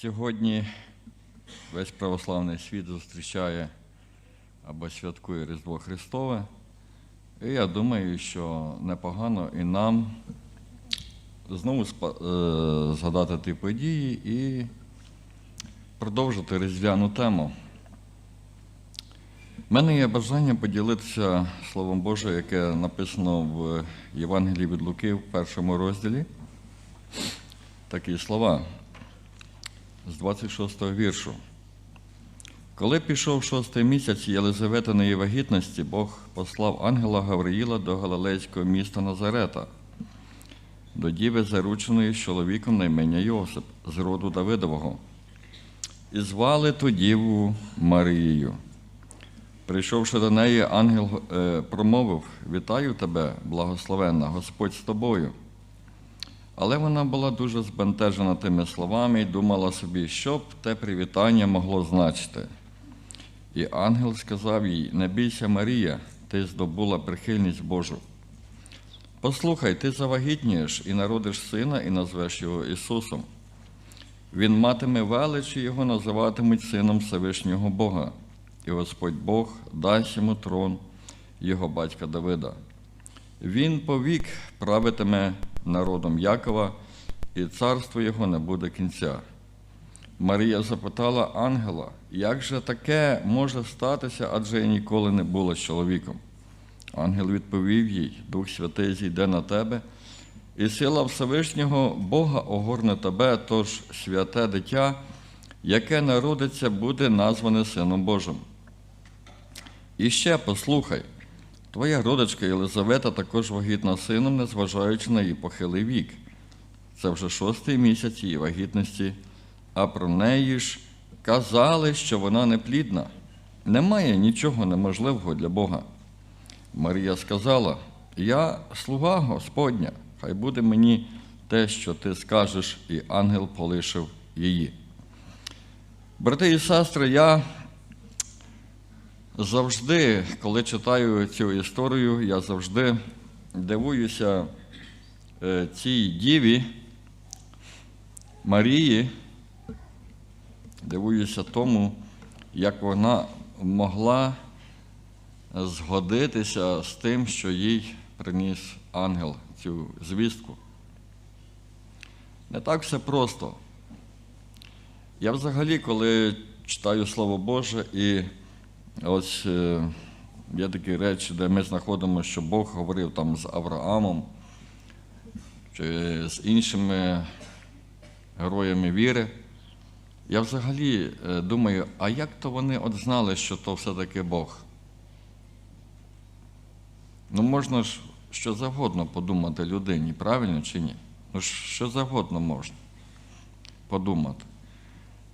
Сьогодні весь православний світ зустрічає або святкує Різдво Христове. І я думаю, що непогано і нам знову е, згадати ті події і продовжити різдвяну тему. У мене є бажання поділитися Словом Божим, яке написано в Євангелії від Луки в першому розділі. Такі слова з 26 віршу. Коли пішов шостий місяць Єлизаветиної вагітності, Бог послав ангела Гавриїла до галилейського міста Назарета, до діви, зарученої з чоловіком на ім'я Йосип з роду Давидового. І звали ту діву Марією. Прийшовши до неї, ангел е, промовив: Вітаю тебе, благословенна, Господь з тобою. Але вона була дуже збентежена тими словами і думала собі, що б те привітання могло значити. І ангел сказав їй: Не бійся, Марія, ти здобула прихильність Божу. Послухай, ти завагітнієш і народиш сина, і назвеш його Ісусом. Він матиме велич, і його називатимуть сином Всевишнього Бога, і Господь Бог дасть йому трон його батька Давида. Він повік правитиме народом Якова, і царство його не буде кінця. Марія запитала ангела, як же таке може статися, адже я ніколи не була з чоловіком. Ангел відповів їй: Дух Святий зійде на тебе, і сила Всевишнього Бога огорне тебе, тож святе дитя, яке народиться, буде назване Сином Божим. І ще послухай, твоя родичка Єлизавета також вагітна сином, незважаючи на її похилий вік. Це вже шостий місяць її вагітності, а про неї ж казали, що вона неплідна. Немає нічого неможливого для Бога. Марія сказала: Я слуга Господня, хай буде мені те, що ти скажеш, і ангел полишив її. Брати і сестри, я завжди, коли читаю цю історію, я завжди дивуюся е, цій діві Марії, дивуюся тому, як вона могла згодитися з тим, що їй приніс ангел цю звістку. Не так все просто. Я взагалі, коли читаю Слово Боже, і ось е, є такі речі, де ми знаходимо, що Бог говорив там з Авраамом чи з іншими героями віри. Я взагалі е, думаю, а як то вони от знали, що то все-таки Бог? Ну, можна ж що завгодно подумати людині, правильно чи ні? Ну, що завгодно можна подумати.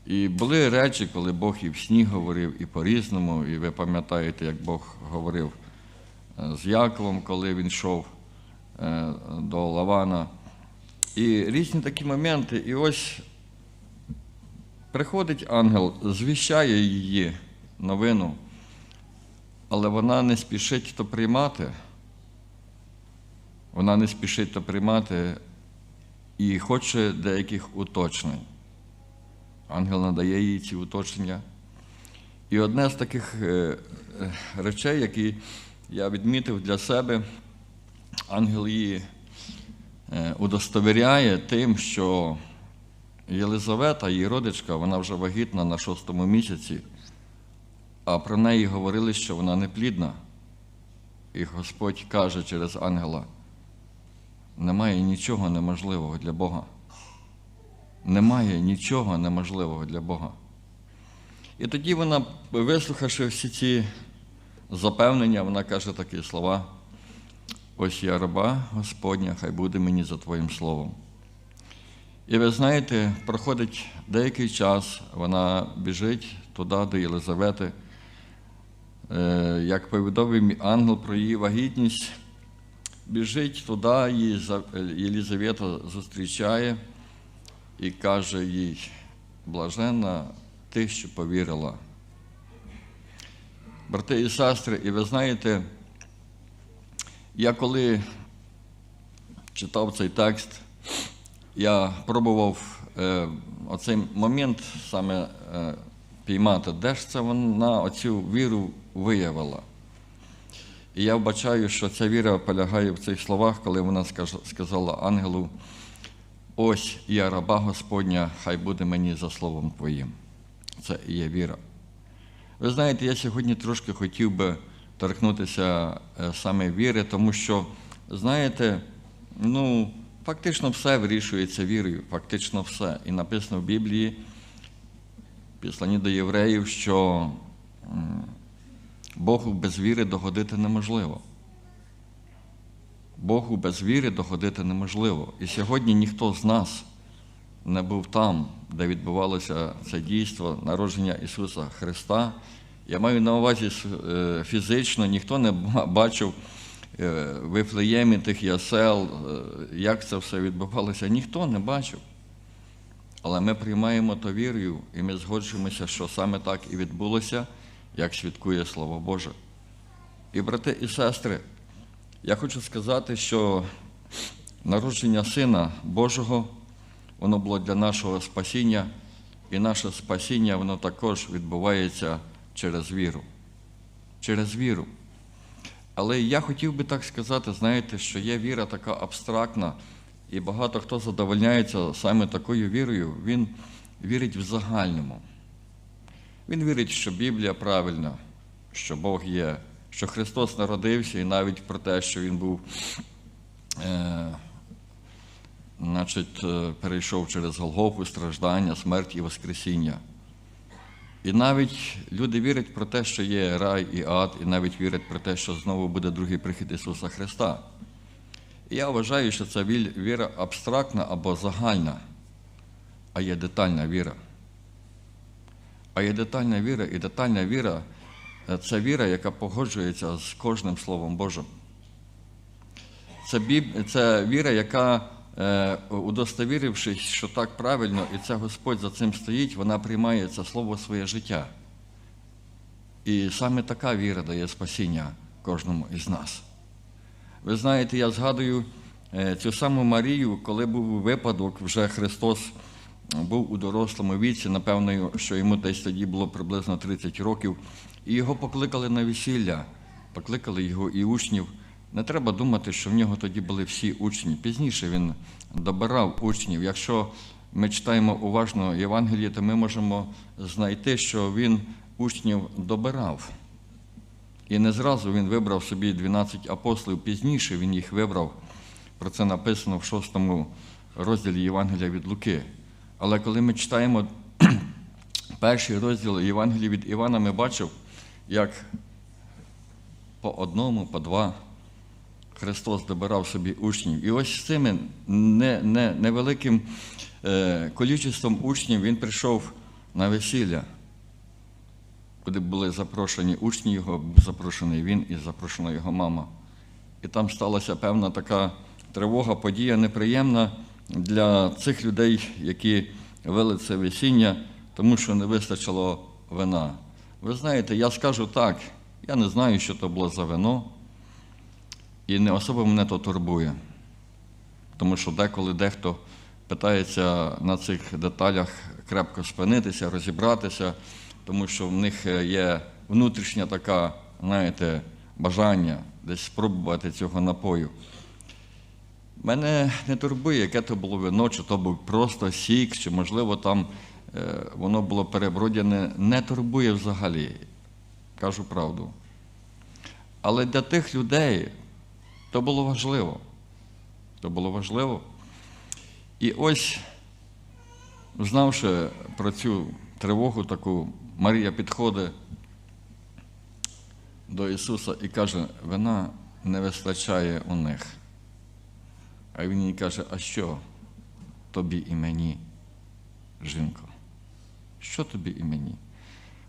І були речі, коли Бог і в сні говорив, і по-різному, і ви пам'ятаєте, як Бог говорив е, з Яковом, коли він йшов е, до Лавана. І різні такі моменти. І ось приходить ангел, звіщає її новину, але вона не спішить то приймати. Вона не спішить то приймати і хоче деяких уточнень. Ангел надає їй ці уточнення. І одне з таких е, е, речей, які я відмітив для себе, ангел її е, удостовіряє тим, що Єлизавета, її родичка, вона вже вагітна на шостому місяці, а про неї говорили, що вона неплідна. І Господь каже через ангела: немає нічого неможливого для Бога. Немає нічого неможливого для Бога. І тоді вона, вислухавши всі ці запевнення, вона каже такі слова: ось я раба Господня, хай буде мені за Твоїм словом. І ви знаєте, проходить деякий час, вона біжить туди, до Єлизавети. Е, Як повідомив ангел про її вагітність, біжить туди, її За- Єлизавета зустрічає і каже їй, блаженна ти, що повірила. Брати і сестри, і ви знаєте, я коли читав цей текст, я пробував е, оцей момент саме е, піймати, де ж це вона оцю віру виявила. І я вбачаю, що ця віра полягає в цих словах, коли вона сказала ангелу: ось я раба Господня, хай буде мені за словом Твоїм. Це і є віра. Ви знаєте, я сьогодні трошки хотів би торкнутися е, саме віри, тому що, знаєте, ну, фактично все вирішується вірою, фактично все. І написано в Біблії, в післанні до євреїв, що Богу без віри догодити неможливо. Богу без віри доходити неможливо. І сьогодні ніхто з нас не був там, де відбувалося це дійство народження Ісуса Христа. Я маю на увазі е, фізично, ніхто не бачив е, Вифлеємі тих ясел, е, як це все відбувалося, ніхто не бачив. Але ми приймаємо то вірою, і ми згоджуємося, що саме так і відбулося, як свідкує Слово Боже. І, брати і сестри, я хочу сказати, що народження Сина Божого, воно було для нашого спасіння, і наше спасіння, воно також відбувається через віру. Через віру. Але я хотів би так сказати, знаєте, що є віра така абстрактна, і багато хто задовольняється саме такою вірою, він вірить в загальному. Він вірить, що Біблія правильна, що Бог є, що Христос народився, і навіть про те, що Він був, е, значить, е, перейшов через Голгофу, страждання, смерть і Воскресіння. І навіть люди вірять про те, що є рай і ад, і навіть вірять про те, що знову буде другий прихід Ісуса Христа. І я вважаю, що ця віра абстрактна або загальна, а є детальна віра. А є детальна віра, і детальна віра це віра, яка погоджується з кожним Словом Божим. Це, це віра, яка, е, удостовірившись, що так правильно, і це Господь за цим стоїть, вона приймає це слово своє життя. І саме така віра дає спасіння кожному із нас. Ви знаєте, я згадую е, цю саму Марію, коли був випадок, вже Христос був у дорослому віці, напевно, що йому десь тоді було приблизно 30 років, і його покликали на весілля, покликали його і учнів. Не треба думати, що в нього тоді були всі учні. Пізніше він добирав учнів. Якщо ми читаємо уважно Євангеліє, то ми можемо знайти, що він учнів добирав. І не зразу він вибрав собі 12 апостолів, пізніше він їх вибрав. Про це написано в шостому розділі Євангелія від Луки. Але коли ми читаємо перший розділ Євангелія від Івана, ми бачимо, як по одному, по два Христос добирав собі учнів. І ось з цими не, не, невеликим е, количеством учнів він прийшов на весілля куди були запрошені учні його, запрошений він і запрошена його мама. І там сталася певна така тривога, подія неприємна для цих людей, які вели це весіння, тому що не вистачило вина. Ви знаєте, я скажу так, я не знаю, що то було за вино, і не особо мене то турбує. Тому що деколи дехто питається на цих деталях крепко спинитися, розібратися, тому що в них є внутрішня така, знаєте, бажання десь спробувати цього напою. Мене не турбує, яке то було вино, чи то був просто сік, чи, можливо, там е, воно було перебродяне. Не турбує взагалі, кажу правду. Але для тих людей то було важливо. То було важливо. І ось, знавши про цю тривогу таку, Марія підходить до Ісуса і каже, вина не вистачає у них. А він їй каже, а що тобі і мені, жінко? Що тобі і мені?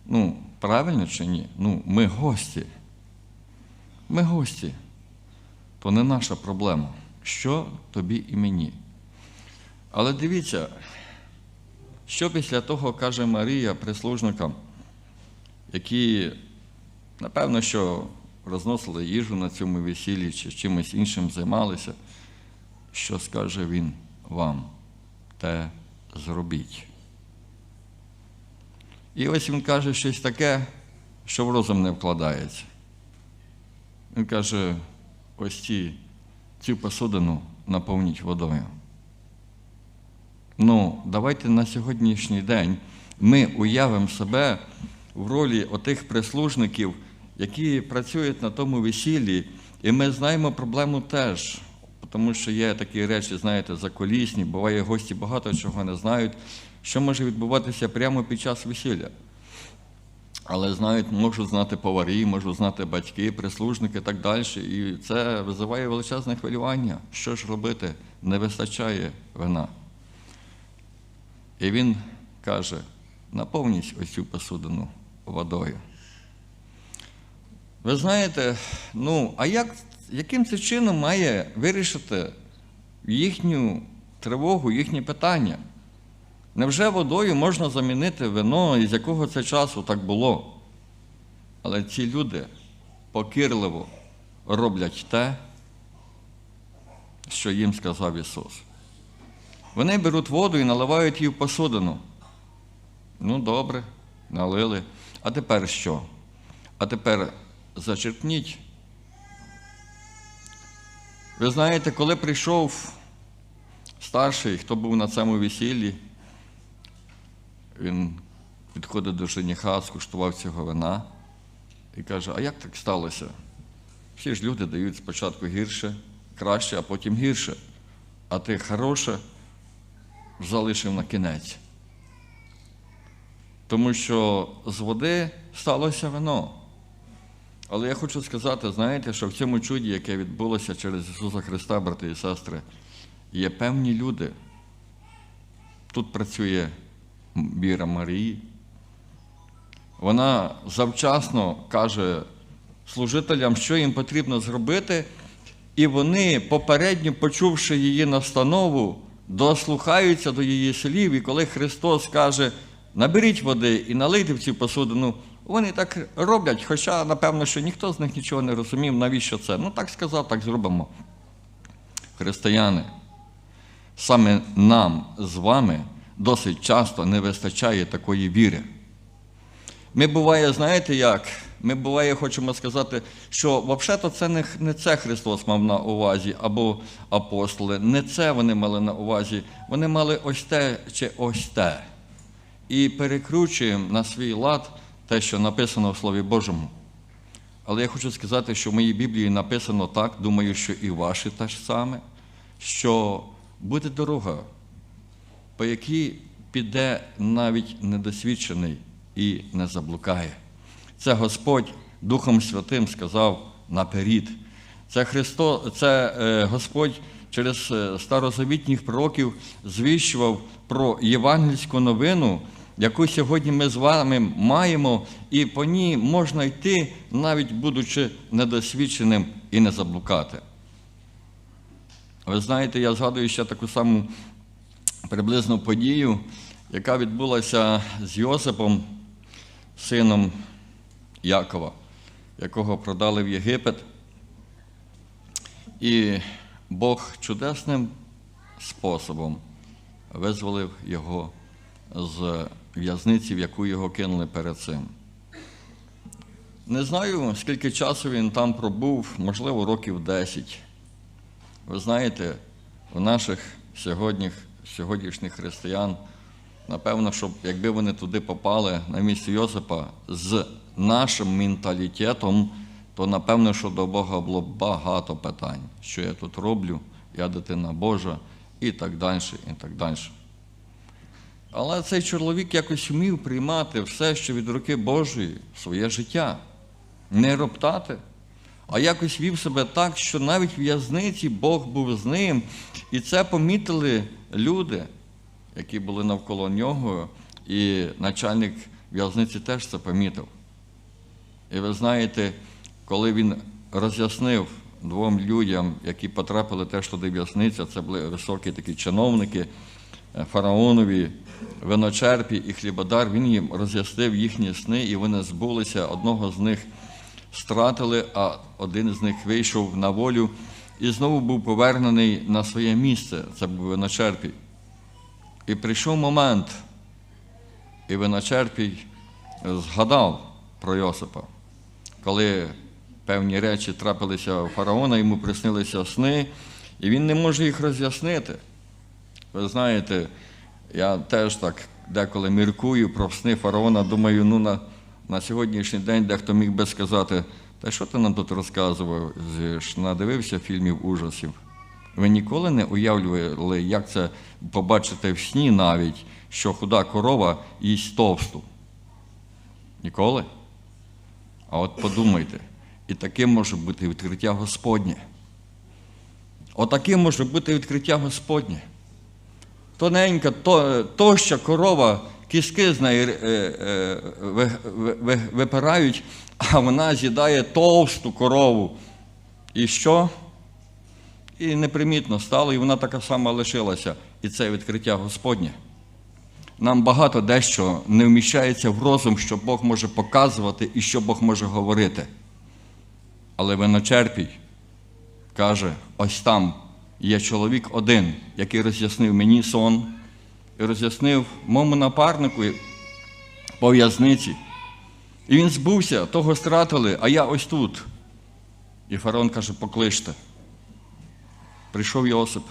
Ну, правильно чи ні? Ну, ми гості. Ми гості. То не наша проблема. Що тобі і мені? Але дивіться, що після того каже Марія прислужникам, які, напевно, що розносили їжу на цьому весіллі чи чимось іншим займалися, що скаже він вам, те зробіть. І ось він каже щось таке, що в розум не вкладається. Він каже: ось ці, цю посудину наповніть водою. Ну, давайте на сьогоднішній день ми уявимо себе в ролі отих прислужників, які працюють на тому весіллі, і ми знаємо проблему теж, тому що є такі речі, знаєте, заколісні, буває гості багато чого не знають, що може відбуватися прямо під час весілля. Але знають, можуть знати поварі, можуть знати батьки, прислужники і так далі. І це визиває величезне хвилювання. Що ж робити? Не вистачає вина. І він каже: наповніть ось цю посудину водою. Ви знаєте, ну, а як, яким це чином має вирішити їхню тривогу, їхні питання? Невже водою можна замінити вино, і з якого це часу так було? Але ці люди покірливо роблять те, що їм сказав Ісус. Вони беруть воду і наливають її в посудину. Ну, добре, налили. А тепер що? А тепер зачерпніть. Ви знаєте, коли прийшов старший, хто був на цьому весіллі, він підходить до жениха, скуштував цього вина і каже: А як так сталося? Всі ж люди дають спочатку гірше, краще, а потім гірше. А ти хороше залишив на кінець. Тому що з води сталося вино. Але я хочу сказати, знаєте, що в цьому чуді, яке відбулося через Ісуса Христа, брати і сестри, є певні люди. Тут працює Віра Марії. Вона завчасно каже служителям, що їм потрібно зробити, і вони, попередньо почувши її настанову, дослухаються до її слів, і коли Христос каже, наберіть води і налийте в цю посудину, вони так роблять, хоча, напевно, що ніхто з них нічого не розумів, навіщо це. Ну, так сказав, так зробимо. Християни, саме нам з вами досить часто не вистачає такої віри. Ми буває, знаєте як? Ми буває, хочемо сказати, що взагалі це не, не це Христос мав на увазі, або апостоли, не це вони мали на увазі. Вони мали ось те чи ось те. І перекручуємо на свій лад те, що написано в Слові Божому. Але я хочу сказати, що в моїй Біблії написано так, думаю, що і ваші ж саме, що буде дорога, по якій піде навіть недосвідчений і не заблукає. Це Господь Духом Святим сказав наперед. Це Христо, це е, Господь через е, старозавітніх пророків звіщував про євангельську новину, яку сьогодні ми з вами маємо, і по ній можна йти, навіть будучи недосвідченим і не заблукати. Ви знаєте, я згадую ще таку саму приблизну подію, яка відбулася з Йосипом, сином Якова, якого продали в Єгипет. І Бог чудесним способом визволив його з в'язниці, в яку його кинули перед цим. Не знаю, скільки часу він там пробув, можливо, років 10. Ви знаєте, у наших сьогоднішніх, сьогоднішніх християн, напевно, щоб якби вони туди попали на місце Йосипа з нашим менталітетом, то напевно, що до Бога було багато питань, що я тут роблю, я дитина Божа, і так далі, і так далі. Але цей чоловік якось вмів приймати все, що від руки Божої, своє життя, не роптати, а якось вів себе так, що навіть в в'язниці Бог був з ним. І це помітили люди, які були навколо нього, і начальник в'язниці теж це помітив. І ви знаєте, коли він роз'яснив двом людям, які потрапили теж туди в це були високі такі чиновники, фараонові, виночерпі і хлібодар, він їм роз'яснив їхні сни, і вони збулися. Одного з них стратили, а один з них вийшов на волю і знову був повернений на своє місце. Це був виночерпій. І прийшов момент, і виночерпій згадав про Йосипа, коли певні речі трапилися у фараона, йому приснилися сни, і він не може їх роз'яснити. Ви знаєте, я теж так деколи міркую про сни фараона, думаю, ну на, на сьогоднішній день дехто міг би сказати, та що ти нам тут розказував, ж надивився фільмів ужасів. Ви ніколи не уявлювали, як це побачити в сні навіть, що худа корова їсть товсту? Ніколи? А от подумайте, і таким може бути відкриття Господнє. Отаким може бути відкриття Господнє. Тоненька, то, тоща корова, кіски з неї е, е, ви- ви- ви- випирають, а вона з'їдає товсту корову. І що? І непримітно стало, і вона така сама лишилася. І це відкриття Господнє. Нам багато дещо не вміщається в розум, що Бог може показувати і що Бог може говорити. Але виночерпій каже: ось там є чоловік один, який роз'яснив мені сон і роз'яснив моєму напарнику по в'язниці. І він збувся, того стратили, а я ось тут. І фараон каже: покличте. Прийшов Йосип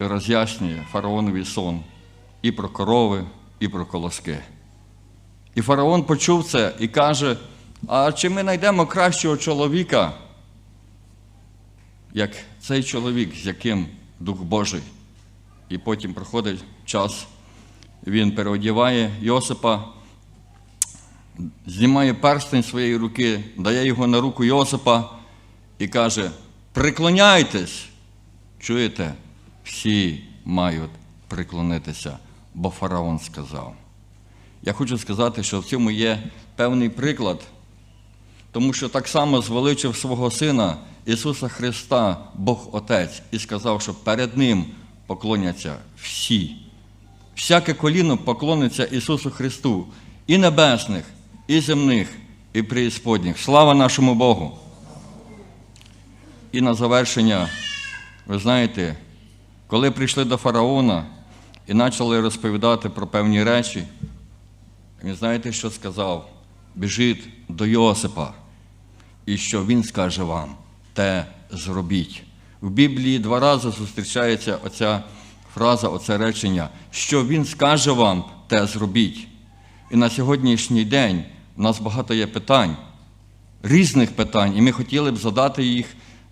і роз'яснює фараонові сон і про корови, і про колоски. І фараон почув це і каже: а чи ми знайдемо кращого чоловіка, як цей чоловік, з яким Дух Божий? І потім проходить час, він переодіває Йосипа, знімає перстень своєї руки, дає його на руку Йосипа і каже: Приклоняйтесь! Чуєте? Всі мають приклонитися, бо фараон сказав. Я хочу сказати, що в цьому є певний приклад, тому що так само звеличив свого Сина Ісуса Христа, Бог Отець, і сказав, що перед Ним поклоняться всі. Всяке коліно поклониться Ісусу Христу, і небесних, і земних, і преісподніх. Слава нашому Богу! І на завершення, ви знаєте, коли прийшли до фараона і почали розповідати про певні речі, він знаєте, що сказав? Біжіть до Йосипа, і що він скаже вам, те зробіть. В Біблії два рази зустрічається оця фраза, оце речення, що він скаже вам, те зробіть. І на сьогоднішній день у нас багато є питань, різних питань, і ми хотіли б задати їх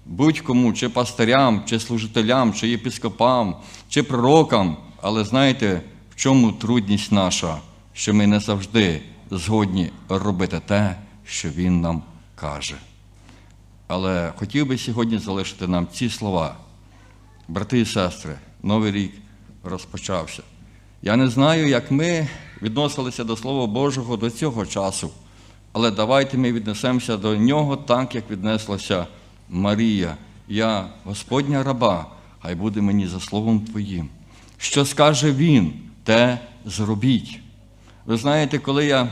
будь-кому, чи пастирям, чи служителям, чи єпископам, чи пророкам. Але знаєте, в чому трудність наша, що ми не завжди згодні робити те, що Він нам каже. Але хотів би сьогодні залишити нам ці слова. Брати і сестри, Новий рік розпочався. Я не знаю, як ми відносилися до Слова Божого до цього часу, але давайте ми віднесемося до нього так, як віднеслася Марія. Я, Господня раба, хай буде мені за словом Твоїм. Що скаже Він, те зробіть. Ви знаєте, коли я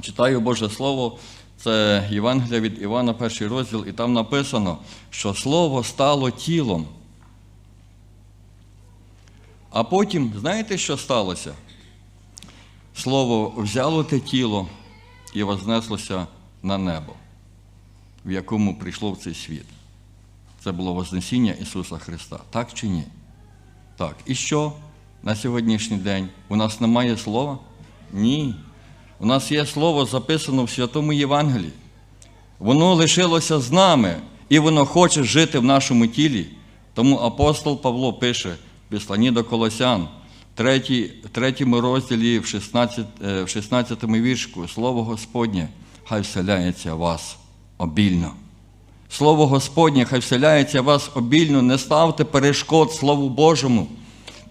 читаю Боже Слово, це Євангелія від Івана, перший розділ, і там написано, що Слово стало тілом. А потім, знаєте, що сталося? Слово взяло те тіло і вознеслося на небо, в якому прийшло в цей світ. Це було Вознесіння Ісуса Христа. Так чи ні? Так. І що на сьогоднішній день? У нас немає слова? Ні. У нас є слово записано в Святому Євангелії. Воно лишилося з нами, і воно хоче жити в нашому тілі. Тому апостол Павло пише в Післанні до Колосян, в третьому розділі, в 16, е, в 16 віршку, Слово Господнє, хай вселяється вас обільно. Слово Господнє, хай вселяється вас обільно, не ставте перешкод Слову Божому.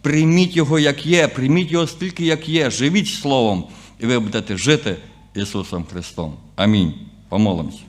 Прийміть його, як є, прийміть його стільки, як є, живіть Словом, і ви будете жити Ісусом Христом. Амінь. Помолимось.